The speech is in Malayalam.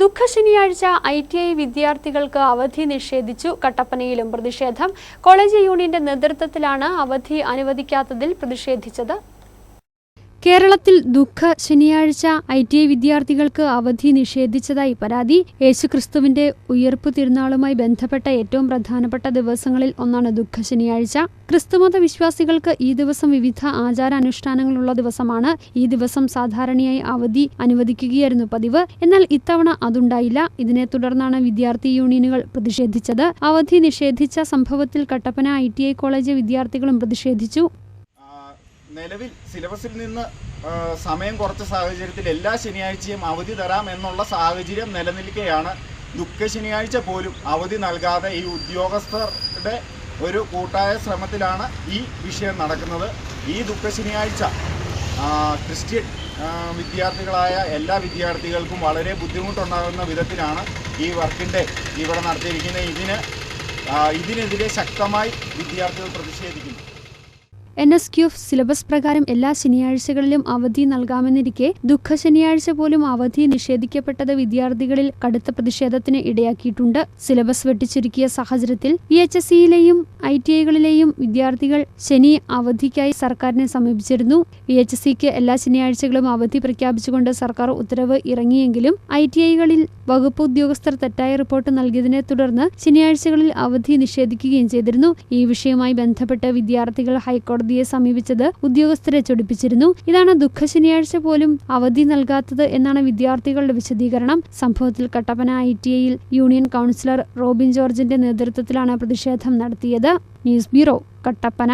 ദുഃഖശനിയാഴ്ച ഐ ടി ഐ വിദ്യാർത്ഥികൾക്ക് അവധി നിഷേധിച്ചു. കട്ടപ്പനയിലും പ്രതിഷേധം. കോളേജ് യൂണിയന്റെ നേതൃത്വത്തിലാണ് അവധി അനുവദിക്കാത്തതിൽ പ്രതിഷേധിച്ചത്. കേരളത്തിൽ ദുഃഖ ശനിയാഴ്ച ഐ ടി ഐ വിദ്യാർത്ഥികൾക്ക് അവധി നിഷേധിച്ചതായി പരാതി. യേശുക്രിസ്തുവിന്റെ ഉയർപ്പ് തിരുനാളുമായി ബന്ധപ്പെട്ട ഏറ്റവും പ്രധാനപ്പെട്ട ദിവസങ്ങളിൽ ഒന്നാണ് ദുഃഖ ശനിയാഴ്ച. ക്രിസ്തുമത വിശ്വാസികൾക്ക് ഈ ദിവസം വിവിധ ആചാരാനുഷ്ഠാനങ്ങളുള്ള ദിവസമാണ്. ഈ ദിവസം സാധാരണയായി അവധി അനുവദിക്കുകയായിരുന്നു പതിവ്. എന്നാൽ ഇത്തവണ അതുണ്ടായില്ല. ഇതിനെ തുടർന്നാണ് വിദ്യാർത്ഥി യൂണിയനുകൾ പ്രതിഷേധിച്ചത്. അവധി നിഷേധിച്ച സംഭവത്തിൽ കട്ടപ്പന ഐ കോളേജ് വിദ്യാർത്ഥികളും പ്രതിഷേധിച്ചു. നിലവിൽ സിലബസിൽ നിന്ന് സമയം കുറച്ച സാഹചര്യത്തിൽ എല്ലാ ശനിയാഴ്ചയും അവധി തരാം എന്നുള്ള സാഹചര്യം നിലനിൽക്കുകയാണ് ദുഃഖ ശനിയാഴ്ച പോലും അവധി നൽകാതെ ഈ ഉദ്യോഗസ്ഥരുടെ ഒരു കൂട്ടായ ശ്രമത്തിലാണ് ഈ വിഷയം നടക്കുന്നത്. ഈ ദുഃഖ ശനിയാഴ്ച ക്രിസ്ത്യൻ വിദ്യാർത്ഥികളായ എല്ലാ വിദ്യാർത്ഥികൾക്കും വളരെ ബുദ്ധിമുട്ടുണ്ടാകുന്ന വിധത്തിലാണ് ഈ വർക്കിന്റെ ഇവിടെ നടത്തിയിരിക്കുന്നത്. ഇതിന് ഇതിനെതിരെ ശക്തമായി വിദ്യാർത്ഥികൾ പ്രതിഷേധിക്കുന്നു. എൻ എസ് ക്യു സിലബസ് പ്രകാരം എല്ലാ ശനിയാഴ്ചകളിലും അവധി നൽകാമെന്നിരിക്കെ ദുഃഖ ശനിയാഴ്ച പോലും അവധി നിഷേധിക്കപ്പെട്ടത് വിദ്യാർത്ഥികളിൽ കടുത്ത പ്രതിഷേധത്തിന് ഇടയാക്കിയിട്ടുണ്ട്. സിലബസ് വെട്ടിച്ചുരുക്കിയ സാഹചര്യത്തിൽ പി എച്ച് എസ് സിയിലെയും ഐ ടി ഐകളിലെയും വിദ്യാർത്ഥികൾ ശനി അവധിക്കായി സർക്കാരിനെ സമീപിച്ചിരുന്നു. പി എച്ച് സിക്ക് എല്ലാ ശനിയാഴ്ചകളും അവധി പ്രഖ്യാപിച്ചുകൊണ്ട് സർക്കാർ ഉത്തരവ് ഇറങ്ങിയെങ്കിലും ഐ ടി ഐകളിൽ വകുപ്പ് ഉദ്യോഗസ്ഥർ തെറ്റായ റിപ്പോർട്ട് നൽകിയതിനെ തുടർന്ന് ശനിയാഴ്ചകളിൽ അവധി നിഷേധിക്കുകയും ചെയ്തിരുന്നു. ഈ വിഷയവുമായി ബന്ധപ്പെട്ട് വിദ്യാർത്ഥികൾ ഹൈക്കോടതിയെ സമീപിച്ചത് ഉദ്യോഗസ്ഥരെ ചൊടിപ്പിച്ചിരുന്നു. ഇതാണ് ദുഃഖ ശനിയാഴ്ച പോലും അവധി നൽകാത്തത് എന്നാണ് വിദ്യാർത്ഥികളുടെ വിശദീകരണം. സംഭവത്തിൽ കട്ടപ്പന ഐ ടി ഐയിൽ യൂണിയൻ കൗൺസിലർ റോബിൻ ജോർജിന്റെ നേതൃത്വത്തിലാണ് പ്രതിഷേധം നടത്തിയത്. News bureau Kattappana.